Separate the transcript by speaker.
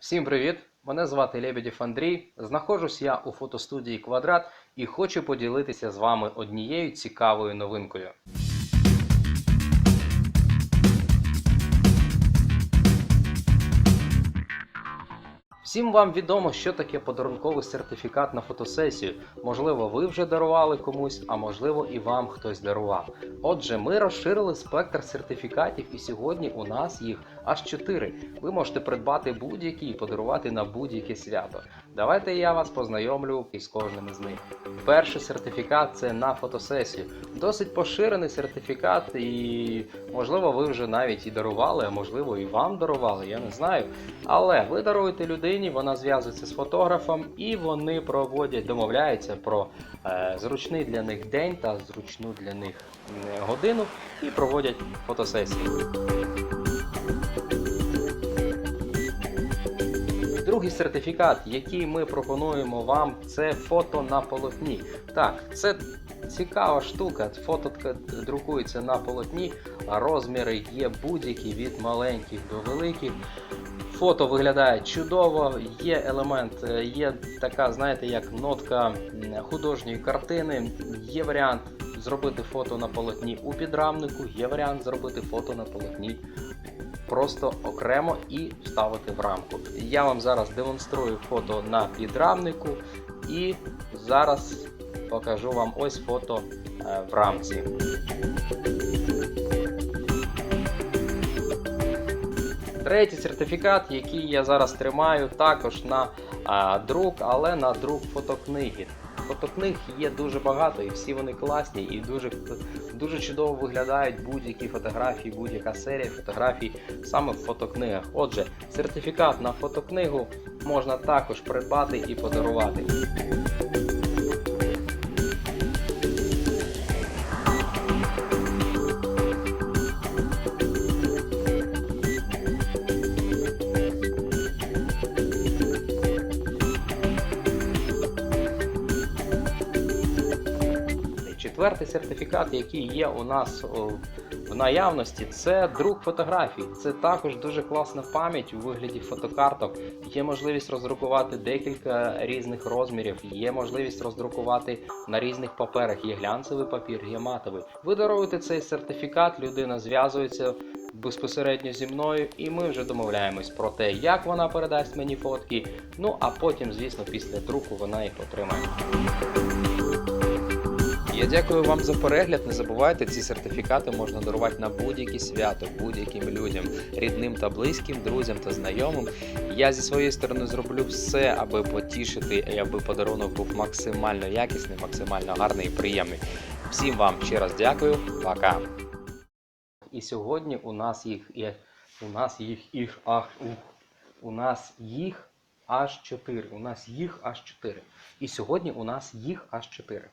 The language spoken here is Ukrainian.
Speaker 1: Всім привіт! Мене звати Лебедєв Андрій. Знаходжусь я у фотостудії Квадрат і хочу поділитися з вами однією цікавою новинкою. Всім вам відомо, що таке подарунковий сертифікат на фотосесію. Можливо, ви вже дарували комусь, а можливо і вам хтось дарував. Отже, ми розширили спектр сертифікатів, і сьогодні у нас їх аж 4. Ви можете придбати будь-які і подарувати на будь-яке свято. Давайте я вас познайомлю із кожним із них. Перший сертифікат це на фотосесію. Досить поширений сертифікат, і можливо, ви вже навіть і дарували, а можливо, і вам дарували, я не знаю. Але ви даруєте людині, вона зв'язується з фотографом, і вони проводять, домовляються про е, зручний для них день та зручну для них е, годину і проводять фотосесію. Другий сертифікат, який ми пропонуємо вам, це фото на полотні. Так, це цікава штука. Фото друкується на полотні, розміри є будь-які від маленьких до великих. Фото виглядає чудово, є елемент, е, є така, знаєте, як нотка художньої картини. Є варіант зробити фото на полотні у підрамнику, є варіант зробити фото на полотні просто окремо і вставити в рамку. Я вам зараз демонструю фото на підрамнику і зараз покажу вам ось фото е, в рамці. Третій сертифікат, який я зараз тримаю, також на а, друк, але на друк фотокниги. Фотокниг є дуже багато, і всі вони класні, і дуже, дуже чудово виглядають будь-які фотографії, будь-яка серія фотографій саме в фотокнигах. Отже, сертифікат на фотокнигу можна також придбати і подарувати. Четвертий сертифікат, який є у нас в наявності, це друк фотографій. Це також дуже класна пам'ять у вигляді фотокарток. Є можливість роздрукувати декілька різних розмірів, є можливість роздрукувати на різних паперах. Є глянцевий папір, є матовий. Ви даруєте цей сертифікат, людина зв'язується безпосередньо зі мною, і ми вже домовляємось про те, як вона передасть мені фотки. Ну а потім, звісно, після друку вона їх отримає. Я дякую вам за перегляд. Не забувайте, ці сертифікати можна дарувати на будь-які свято, будь-яким людям, рідним та близьким, друзям та знайомим. Я зі своєї сторони зроблю все, аби потішити і аби подарунок був максимально якісний, максимально гарний і приємний. Всім вам ще раз дякую, пока. І сьогодні у нас їх є. У нас їх їх ах, ух. У нас їх аж 4. У нас їх аж 4. І сьогодні у нас їх аж 4.